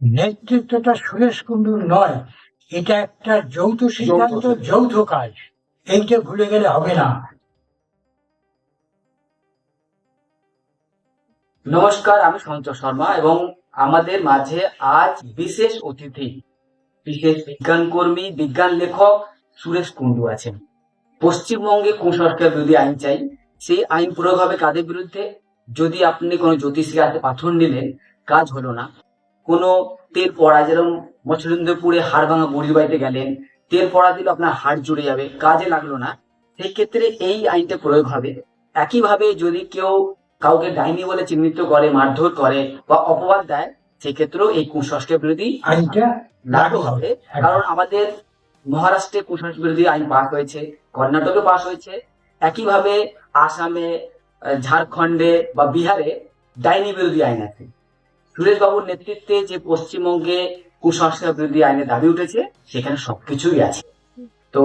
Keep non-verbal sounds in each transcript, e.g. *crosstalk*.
নেতৃত্বটা সুরেশ কুণ্ডুর নয় এটা একটা যৌথ সিদ্ধান্ত। যৌথ কাজ। এইটা ভুলে গেলে হবে না। নমস্কার আমি সন্তোষ শর্মা এবং আমাদের মাঝে আজ বিশেষ অতিথি বিশেষ বিজ্ঞান কর্মী বিজ্ঞান লেখক সুরেশ কুণ্ডু আছেন। পশ্চিমবঙ্গে কুসংস্কার বিরোধী আইন চাই সেই আইন প্রয়োগ হবে কাদের বিরুদ্ধে? যদি আপনি কোনো জ্যোতিষীর হাতে পাথর নিলেন কাজ হলো না। কোনো তেল পড়া যেরকম মৎস্যলিন্দপুরে হাড় ভাঙা বুড়ির বাড়িতে গেলেন তেল পড়া দিলে আপনার হাড় জুড়ে যাবে কাজে লাগল না। সেই ক্ষেত্রে এই আইনটা প্রয়োগ হবে। একইভাবে যদি কেউ কাউকে ডাইনি বলে চিহ্নিত করে মারধর করে বা অপবাদ দেয় সেক্ষেত্রেও এই কুসংস্কার বিরোধী আইনটা লাগু হবে। কারণ আমাদের মহারাষ্ট্রে কুসংস্কার বিরোধী আইন পাস হয়েছে কর্ণাটকে পাস হয়েছে। একইভাবে আসামে ঝাড়খণ্ডে বা বিহারে ডাইনি বিরোধী আইন আছে। সুরেশ বাবুর নেতৃত্বে যে পশ্চিমবঙ্গে কুসংস্কার বিরোধী আইনের দাবি উঠেছে সেখানে সবকিছুই আছে। তো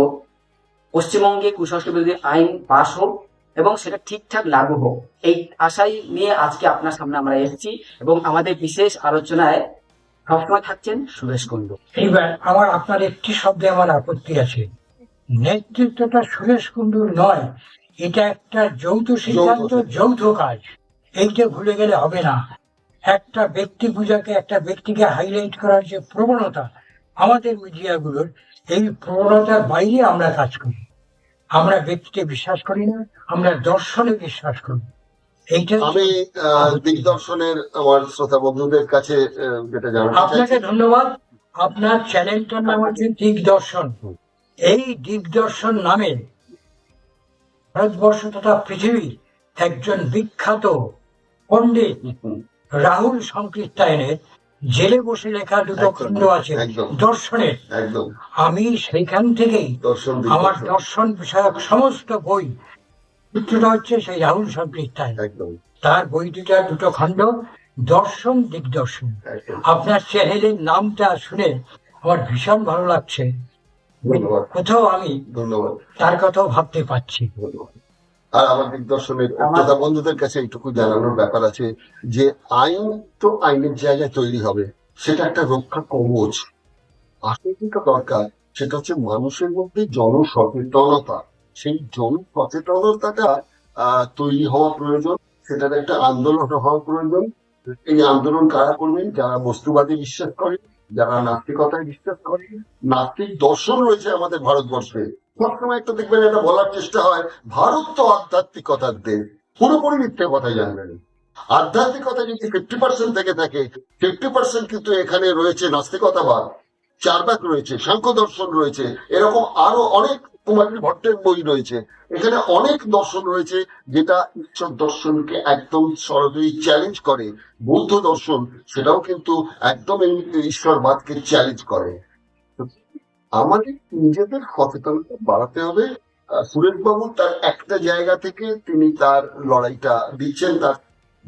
পশ্চিমবঙ্গে কুসংস্কার বিরোধী আইন পাশ হোক এবং সেটা ঠিকঠাক লাগু হোক এই আশাই নিয়ে আজকে আপনার সামনে আমরা এসেছি এবং আমাদের বিশেষ আলোচনায় সবসময় থাকছেন সুরেশ কুণ্ডু। এইবার আমার আপনার একটি শব্দে আমার আপত্তি আছে। নেতৃত্বটা সুরেশ কুণ্ডুর নয় এটা একটা যৌথ সিদ্ধান্ত। যৌথ কাজ। এইটা ভুলে গেলে হবে না। একটা ব্যক্তি পূজাকে একটা ব্যক্তিকে হাইলাইট করার যে প্রবণতা আমাদের মিডিয়াগুলোর এই প্রবণতার বাইরে আমরা কাজ করি। আমরা ব্যক্তিতে বিশ্বাস করি না আমরা দর্শনে বিশ্বাস করি। এইটা আমি দিগদর্শনের আমার শ্রোতা বন্ধুদের কাছে যেটা জানাতে আপনাকে ধন্যবাদ। আপনার চ্যানেলটার নাম হচ্ছে দিগদর্শন এই দিগদর্শন নামে ভারতবর্ষ তথা পৃথিবীর একজন বিখ্যাত পণ্ডিত রাহুল সংকীর্তায়নের জেলে বসে লেখা দুটো খণ্ড আছে। দর্শনের। আমি সেইখান থেকেই আমার দর্শন বিষয়ক সমস্ত বই সূত্রটা হচ্ছে সেই রাহুল সংকীর্তায়ন। তার বই দুটা দুটো খণ্ড দর্শন দিগদর্শন। আপনার চ্যানেলের নামটা শুনে আমার ভীষণ ভালো লাগছে। কোথাও আমি তার কথাও ভাবতে পারছি। ধন্যবাদ। আর আমাদের দর্শনের তথা শ্রোতা বন্ধুদের কাছে এইটুকু জানানোর ব্যাপার আছে যে আইন তো আইনের জায়গায় তৈরি হবে সেটা একটা রক্ষা কবচ। আসলে যেটা দরকার সেটা হচ্ছে মানুষের মধ্যে জনসচেতনতা। সেই জনসচেতনতাটা আহ, তৈরি হওয়া প্রয়োজন সেটার একটা আন্দোলন হওয়া প্রয়োজন। এই আন্দোলন কারা করবেন? যারা বস্তুবাদী বিশ্বাস করে, যারা নাস্তিকতায় বিশ্বাস করে। নাস্তিক দর্শন রয়েছে আমাদের ভারতবর্ষে। সবসময় একটা দেখবেন এটা বলার চেষ্টা হয়, ভারত তো আধ্যাত্মিকতার দেশ। পুরোপুরি মিথ্যে কথা জানবেন। আধ্যাত্মিকতা যদি ফিফটি পার্সেন্ট থেকে থাকে ফিফটি পার্সেন্ট কিন্তু এখানে রয়েছে নাস্তিকতাবাদ। চারবাক রয়েছে, সাংখ্য দর্শন রয়েছে। এরকম আরও অনেক কুমারী ভট্টের বই রয়েছে। এখানে অনেক দর্শন রয়েছে, যেটা ঈশ্বর দর্শনকে একদম সরাসরি চ্যালেঞ্জ করে। বৌদ্ধ দর্শন, সেটাও কিন্তু একদম ঈশ্বরবাদকে চ্যালেঞ্জ করে। আমাদের নিজেদের সচেতনতা বাড়াতে হবে। সুরেশ বাবু তার একটা জায়গা থেকে তিনি তার লড়াইটা দিচ্ছেন, তার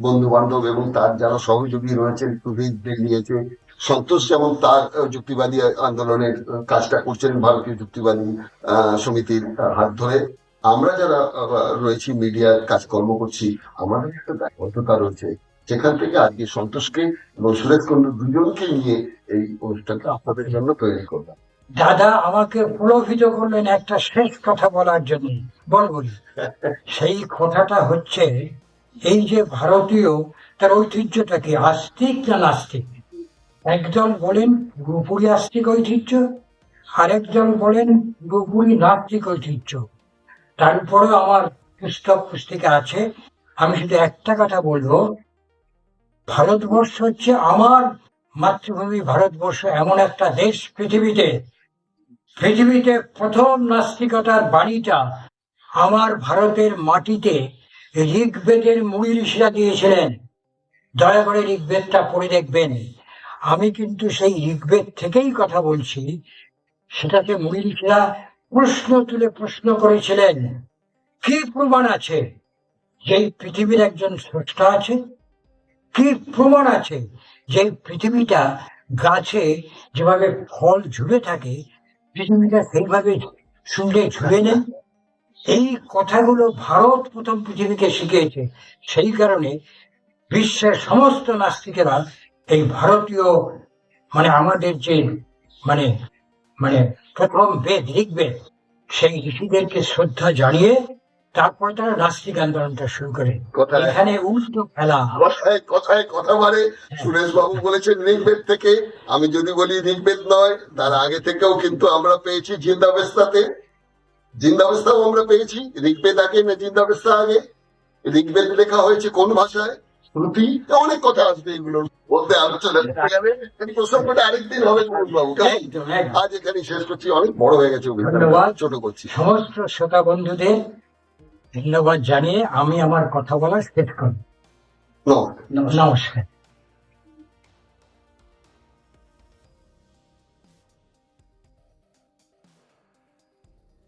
বন্ধু বান্ধব এবং তার যারা সহযোগী রয়েছেন সুধীরদের নিয়েছে সন্তোষ যেমন তার যুক্তিবাদী আন্দোলনের কাজটা করছেন ভারতীয় যুক্তিবাদী সমিতির হাত ধরে। আমরা যারা রয়েছি মিডিয়ার কাজকর্ম করছি আমাদের একটা দায়বদ্ধতা রয়েছে। সেখান থেকে আজকে সন্তোষকে এবং সুরেশ দুজনকে নিয়ে এই অনুষ্ঠানটা আপনাদের জন্য তৈরি করলাম। দাদা আমাকে প্রলোভিত করলেন একটা শেষ কথা বলার জন্য। বলবই *laughs* সেই কথাটা হচ্ছে এই যে ভারতীয় তার ঐতিহ্যটা কি আস্তিক না নাস্তিক? একদল বলেন পুরোপুরি আস্তিক ঐতিহ্য, আরেকজন বলেন পুরোপুরি নাস্তিক ঐতিহ্য। তারপরেও আমার পুস্তক পুস্তিকা আছে, আমি শুধু একটা কথা বলব। ভারতবর্ষ হচ্ছে আমার মাতৃভূমি, ভারতবর্ষ এমন একটা দেশ পৃথিবীতে। পৃথিবীতে প্রথম নাস্তিকতার বাণীটা আমার ভারতের মাটিতে ঋগ্বেদের মুনি ঋষিরা দিয়েছিলেন। দয়া করে ঋগ্বেদটা পড়ে দেখবেন। আমি কিন্তু সেই ঋগ্বেদ থেকেই কথা বলছি। সেটাকে মুনি প্রশ্ন তুলে প্রশ্ন করেছিলেন, কি প্রমাণ আছে? যে পৃথিবীর একজন স্রষ্টা আছে? কি প্রমাণ আছে যে পৃথিবীটা গাছে যেভাবে ফল ঝুলে থাকে, পৃথিবীটা সেইভাবে শুনলে ঝুলে নেই? এই কথাগুলো ভারত প্রথম পৃথিবীকে শিখিয়েছে। সেই কারণে বিশ্বের সমস্ত নাস্তিকেরা এই ভারতীয় মানে আমাদের যে মানে মানে প্রথম বেদ ঋগ্বেদ সেই ঋষিদেরকে শ্রদ্ধা জানিয়ে তারপরে তারা নাস্তিক আন্দোলনটা শুরু করে। এখানে উল্টো খেলা। কথায় কথায় কথা বলে। সুরেশ বাবু বলেছেন ঋগ্বেদ থেকে। আমি যদি বলি ঋগ্বেদ নয় তার আগে থেকেও কিন্তু আমরা পেয়েছি জিন্দাবেস্তাতে জিন্দাবেস্তাও আমরা পেয়েছি। ঋগ্বেদ আগে না জিন্দাবেস্তা আগে? ঋগ্বেদ লেখা হয়েছে কোন ভাষায়? শ্রুতি অনেক কথা আসবে এগুলোর মধ্যে আলোচনা করা যাবে। এই প্রসঙ্গটা আরেকদিন হবে বাবু আজ এখানে শেষ করছি অনেক বড় হয়ে গেছে ছোট করছি। সমস্ত শ্রোতা বন্ধুদের ধন্যবাদ জানিয়ে আমি আমার কথা বলা শেষ করি নমস্কার।